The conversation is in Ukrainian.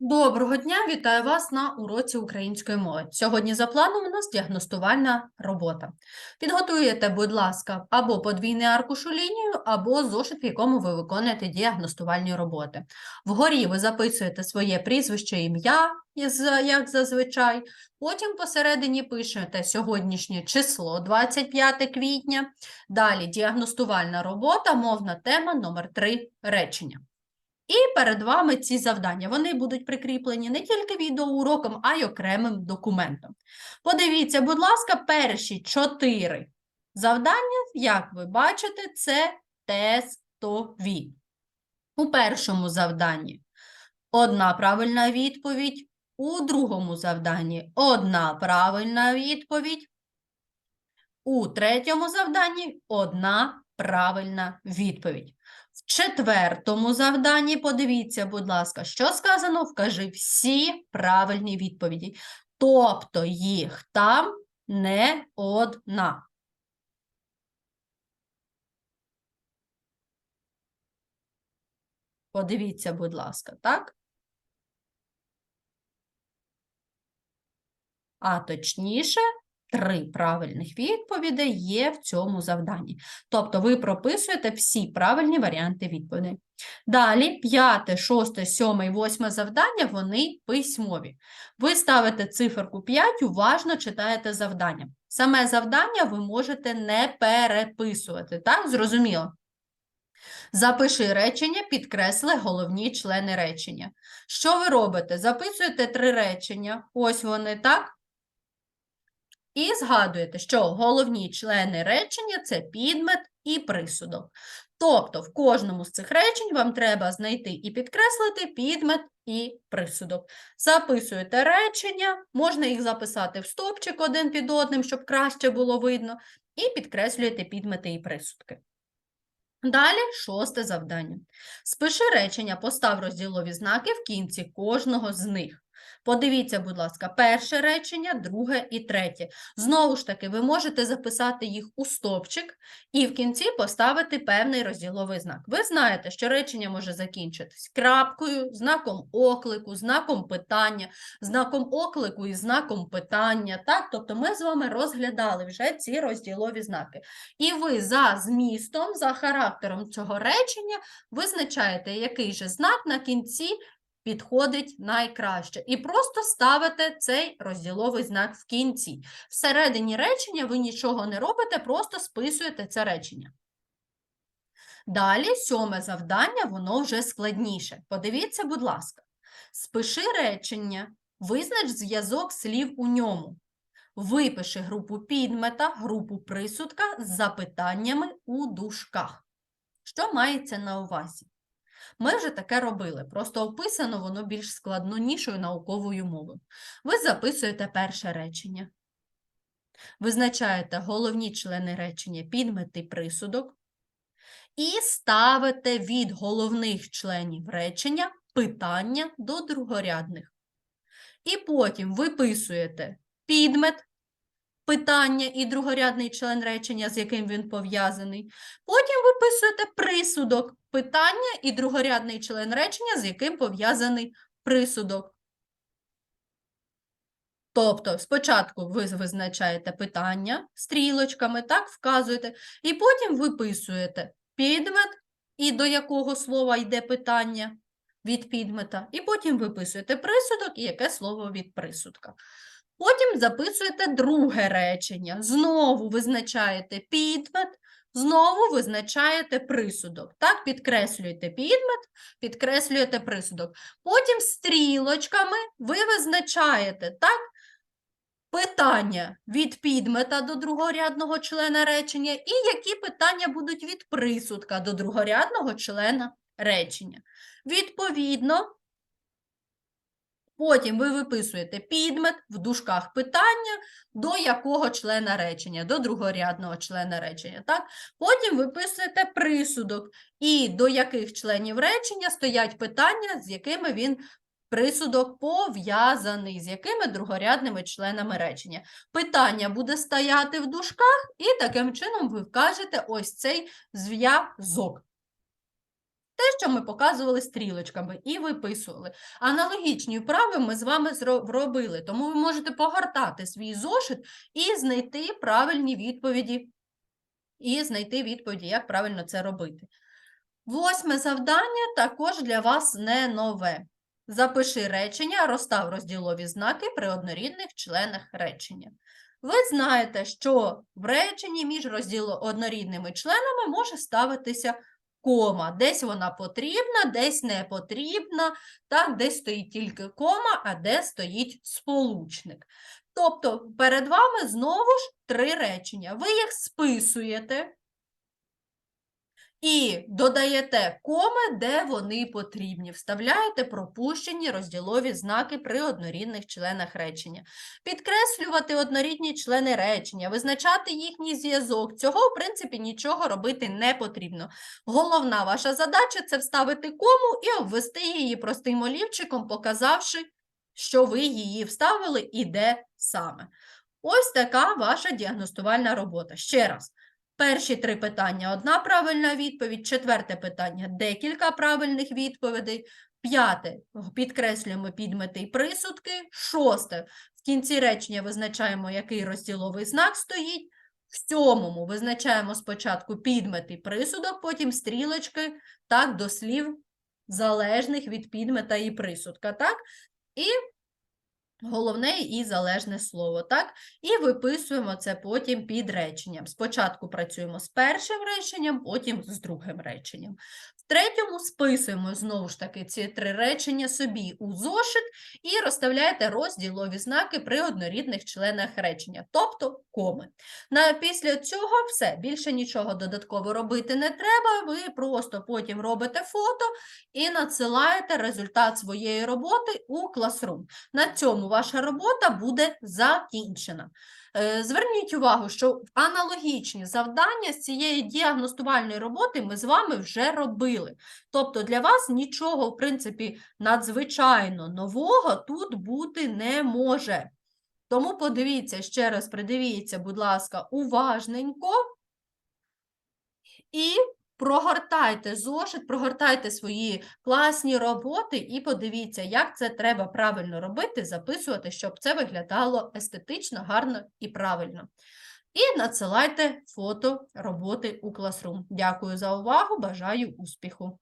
Доброго дня, вітаю вас на уроці української мови. Сьогодні за планом у нас діагностувальна робота. Підготуєте, будь ласка, або подвійний аркуш у лінію, або зошит, в якому ви виконуєте діагностувальні роботи. Вгорі ви записуєте своє прізвище, ім'я, як зазвичай. Потім посередині пишете сьогоднішнє число 25 квітня. Далі діагностувальна робота, мовна тема номер 3 речення. І перед вами ці завдання. Вони будуть прикріплені не тільки відеоуроком, а й окремим документом. Подивіться, будь ласка, перші чотири завдання, як ви бачите, це тестові. У першому завданні одна правильна відповідь, у другому завданні одна правильна відповідь, у третьому завданні одна правильна відповідь. Четвертому завданні подивіться, будь ласка, що сказано? Вкажи всі правильні відповіді. Тобто їх там не одна. Подивіться, будь ласка, так? А точніше, три правильних відповіді є в цьому завданні. Тобто ви прописуєте всі правильні варіанти відповідей. Далі, п'яте, шосте, сьоме і восьме завдання, вони письмові. Ви ставите циферку 5, уважно читаєте завдання. Саме завдання ви можете не переписувати, так? Зрозуміло? Запиши речення, підкресли головні члени речення. Що ви робите? Записуєте три речення, ось вони, так? І згадуєте, що головні члени речення це підмет і присудок. Тобто в кожному з цих речень вам треба знайти і підкреслити підмет і присудок. Записуєте речення, можна їх записати в стовпчик один під одним, щоб краще було видно, і підкреслюєте підмети і присудки. Далі шосте завдання. Спиши речення, постав розділові знаки в кінці кожного з них. Подивіться, будь ласка, перше речення, друге і третє. Знову ж таки, ви можете записати їх у стовпчик і в кінці поставити певний розділовий знак. Ви знаєте, що речення може закінчитись крапкою, знаком оклику, знаком питання, знаком оклику і знаком питання. Так? Тобто ми з вами розглядали вже ці розділові знаки. І ви за змістом, за характером цього речення визначаєте, який же знак на кінці підходить найкраще. І просто ставите цей розділовий знак в кінці. Всередині речення ви нічого не робите, просто списуєте це речення. Далі сьоме завдання, воно вже складніше. Подивіться, будь ласка. Спиши речення, визнач зв'язок слів у ньому. Випиши групу підмета, групу присудка з запитаннями у дужках. Що мається на увазі? Ми вже таке робили, просто описано воно більш складнонішою науковою мовою. Ви записуєте перше речення, визначаєте головні члени речення підмет і присудок, і ставите від головних членів речення питання до другорядних. І потім виписуєте підмет, питання і другорядний член речення, з яким він пов'язаний. Потім виписуєте присудок, питання і другорядний член речення, з яким пов'язаний присудок. Тобто спочатку ви визначаєте питання стрілочками, так, вказуєте, і потім виписуєте підмет і до якого слова йде питання від підмета, і потім виписуєте присудок і яке слово від присудка. Потім записуєте друге речення. Знову визначаєте підмет, знову визначаєте присудок. Так, підкреслюєте підмет, підкреслюєте присудок. Потім стрілочками ви визначаєте так, питання від підмета до другорядного члена речення і які питання будуть від присудка до другорядного члена речення. Відповідно, Потім ви виписуєте підмет в дужках питання, до якого члена речення, до другорядного члена речення. Так? Потім виписуєте присудок, і до яких членів речення стоять питання, з якими він присудок пов'язаний, з якими другорядними членами речення. Питання буде стояти в дужках, і таким чином ви вкажете ось цей зв'язок. Те, що ми показували стрілочками і виписували. Аналогічні вправи ми з вами зро- робили, тому ви можете погортати свій зошит і знайти правильні відповіді, і знайти відповіді, як правильно це робити. Восьме завдання також для вас не нове. Запиши речення, розстав розділові знаки при однорідних членах речення. Ви знаєте, що в реченні між розділо однорідними членами може ставитися кома. Десь вона потрібна, десь не потрібна, так, десь стоїть тільки кома, а де стоїть сполучник. Тобто перед вами знову ж три речення. Ви їх списуєте і додаєте коми, де вони потрібні. Вставляєте пропущені розділові знаки при однорідних членах речення. Підкреслювати однорідні члени речення, визначати їхній зв'язок. Цього, в принципі, нічого робити не потрібно. Головна ваша задача це вставити кому і обвести її простим олівчиком, показавши, що ви її вставили і де саме. Ось така ваша діагностувальна робота. Ще раз. Перші три питання – одна правильна відповідь, четверте питання – декілька правильних відповідей, п'яте – підкреслюємо підмети і присудки, шосте – в кінці речення визначаємо, який розділовий знак стоїть, в сьомому визначаємо спочатку підмет і присудок, потім стрілочки, так, до слів залежних від підмета і присудка, так? І головне і залежне слово, так? І виписуємо це потім під реченням. Спочатку працюємо з першим реченням, потім з другим реченням. Третьому списуємо знову ж таки ці три речення собі у зошит і розставляєте розділові знаки при однорідних членах речення, тобто коми. На, після цього все, більше нічого додатково робити не треба, ви просто потім робите фото і надсилаєте результат своєї роботи у Classroom. На цьому ваша робота буде закінчена. Е, Зверніть увагу, що аналогічні завдання з цієї діагностувальної роботи ми з вами вже робили. Тобто для вас нічого, в принципі, надзвичайно нового тут бути не може. Тому подивіться ще раз, придивіться, будь ласка, уважненько і прогортайте зошит, прогортайте свої класні роботи і подивіться, як це треба правильно робити, записувати, щоб це виглядало естетично, гарно і правильно. І надсилайте фото роботи у Classroom. Дякую за увагу, бажаю успіху!